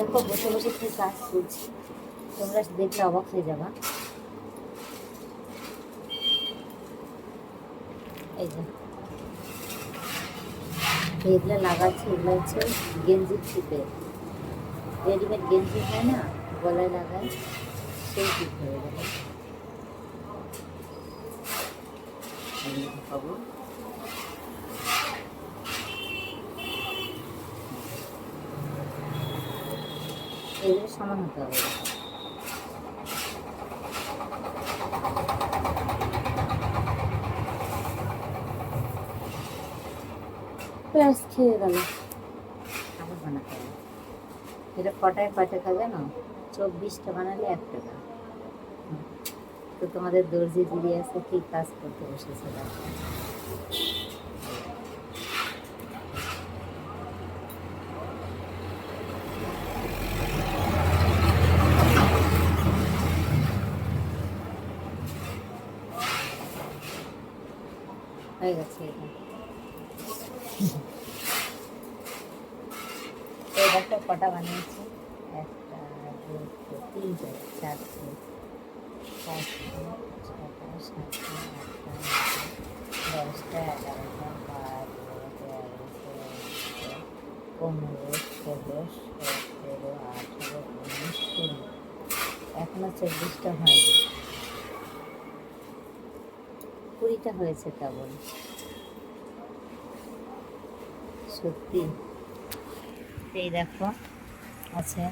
দেখো, বসে বসে কি কাজ করছি? তোমরা দেখলে অবাক হয়ে যাবা। এই যে। এগুলো লাগাচ্ছি, এগুলো হচ্ছে গেঞ্জির টিপে। রেডিমেড গেঞ্জি হয় না, গলায় লাগায়, সেই টিপ হয়ে যাবে। এই এগুলো সমান হতে হবে। প্লাস খেয়ে গেল। আবার বানাতে হবে। এটা কটায় কয় টাকা জানো? চব্বিশটা বানালে এক টাকা। তো তোমাদের দর্জি দিদি আছে কি কাজ করতে বসেছে। হয়ে গেছে এটা। কটা বানিয়েছি? একটা, দুটো, তিনটে, চারটে, পাঁচটা, ছটা, সাতটা, আটটা দশটা, এগারোটা, বারো, তেরো পনেরো, ষোলো, সতেরো, আঠেরো, উনিশ, কুড়ি। এখনও চব্বিশটা হয়নি। কুড়িটা হয়েছে কেমন সত্যি। এই দেখো আছে।